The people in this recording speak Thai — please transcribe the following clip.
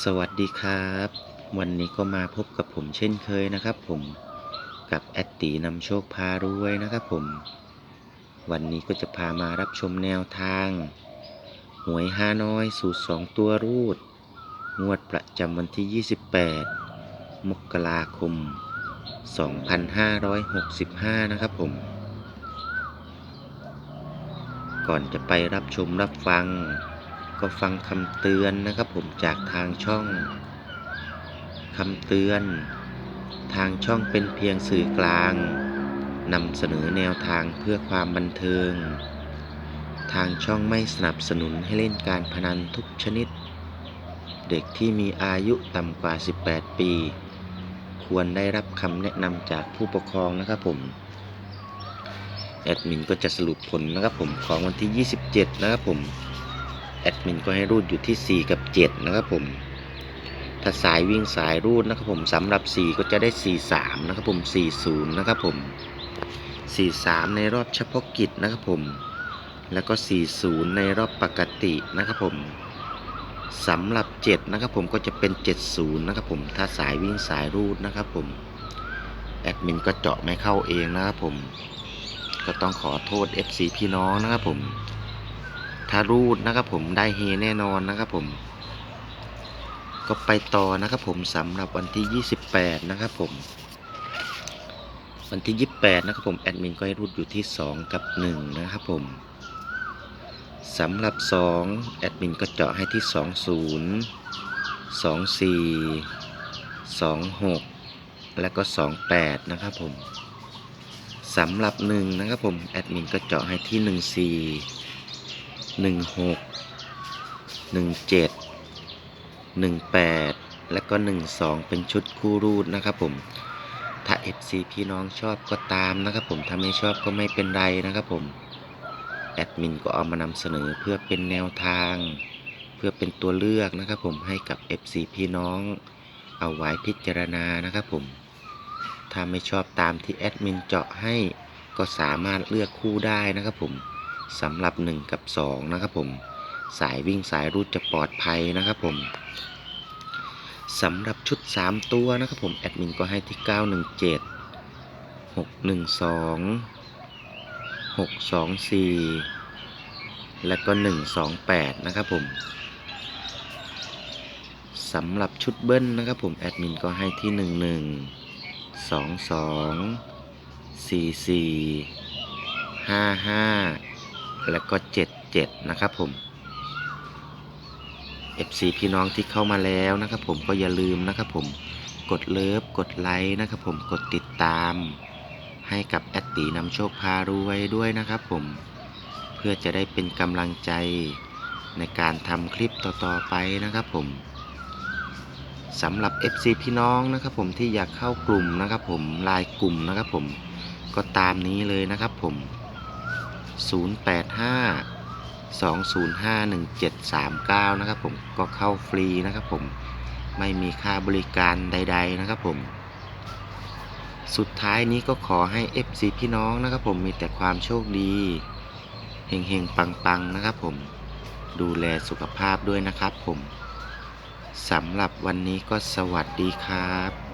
สวัสดีครับ วันนี้ก็มาพบกับผมเช่นเคยนะครับ ผมกับแอดตีนำโชคพารวยนะครับผม วันนี้ก็จะพามารับชมแนวทาง หวยฮานอยสูตร2ตัวรูด งวดประจำวันที่ 28 มกราคม 2565 นะครับผม ก่อนจะไปรับชมรับฟัง ก็ฟังคำเตือนนะครับผมจากทางช่องคำเตือน ทางช่องเป็นเพียงสื่อกลางนำเสนอแนวทางเพื่อความบันเทิง ทางช่องไม่สนับสนุนให้เล่นการพนันทุกชนิด เด็กที่มีอายุต่ำกว่า 18 ปี ควรได้รับคำแนะนำจากผู้ปกครองนะครับผมแอดมินก็จะสรุปผลนะครับผมของวันที่ 27 นะครับผม แอดมินก็ให้รูดอยู่ที่ 4 กับ 7 นะครับผม ถ้าสายวิ่งสายรูดนะครับผมสำหรับ 4 ก็จะได้ 43 นะครับผม 40 นะครับผม 43 ในรอบเฉพาะกิจนะครับผม แล้วก็ 40 ในรอบปกตินะครับผมสำหรับ 7 นะครับผมก็จะเป็น 70 นะครับผม ถ้าสายวิ่งสายรูดนะครับผม แอดมินก็เจาะไม่เข้าเองนะครับผม ก็ต้องขอโทษ FC พี่น้องนะครับผม ถ้ารูดนะครับผมได้เฮแน่นอนนะครับผม ก็ไปต่อนะครับผมสำหรับวันที่ 28 นะครับผม วันที่ 28 นะครับผมแอดมินก็ให้รูดอยู่ที่ 2 กับ 1 นะครับผมสำหรับ 2 แอดมินก็เจาะให้ที่ 20 24 26 แล้วก็ 28 นะครับผมสำหรับ 1 นะครับผม แอดมินก็เจาะให้ที่14 หนึ่งหกหนึ่งเจ็ดหนึ่งแปดแล้วก็หนึ่งสองเป็นชุดคู่รูดนะครับผมถ้า FC พี่น้องชอบก็ตามนะครับผมถ้าไม่ชอบก็ไม่เป็นไรนะครับผมแอดมินก็เอามานำเสนอเพื่อเป็นแนวทาง เพื่อเป็นตัวเลือกนะครับผมให้กับ FC พี่น้อง เอาไว้พิจารณานะครับผมถ้าไม่ชอบตามที่แอดมินเจาะให้ก็สามารถเลือกคู่ได้นะครับผม สำหรับ 1 กับ 2 นะครับผมสายวิ่งสายรูดจะปลอดภัยนะครับผมสำหรับชุด 3 ตัวนะครับผมแอดมินก็ให้ที่ 917 612 624 และก็ 128 นะครับผมสำหรับชุดเบิ้ลนะครับผมแอดมินก็ให้ที่ 11 22 44 55 แล้วก็ 77 นะครับผม FC พี่น้องที่เข้ามาแล้วนะครับผมก็อย่าลืมนะครับผมกดเลิฟกดไลค์นะครับผมกดติดตาม ให้กับแอดตีนำโชคพารวยด้วยนะครับผมเพื่อจะได้เป็นกำลังใจในการทำคลิปต่อๆไปนะครับผมสำหรับ FC พี่น้องนะครับผมที่อยากเข้ากลุ่มนะครับผมไลายกลุ่มนะครับผมก็ตามนี้เลยนะครับผม 085 205 1739 นะครับผมก็เข้าฟรีนะครับผมไม่มีค่าบริการใด ๆ นะครับผม สุดท้ายนี้ก็ขอให้ FC พี่น้องนะครับผมมีแต่ความโชคดีเฮงๆ ปังๆ นะครับผมดูแลสุขภาพด้วยนะครับผมสำหรับวันนี้ก็สวัสดีครับ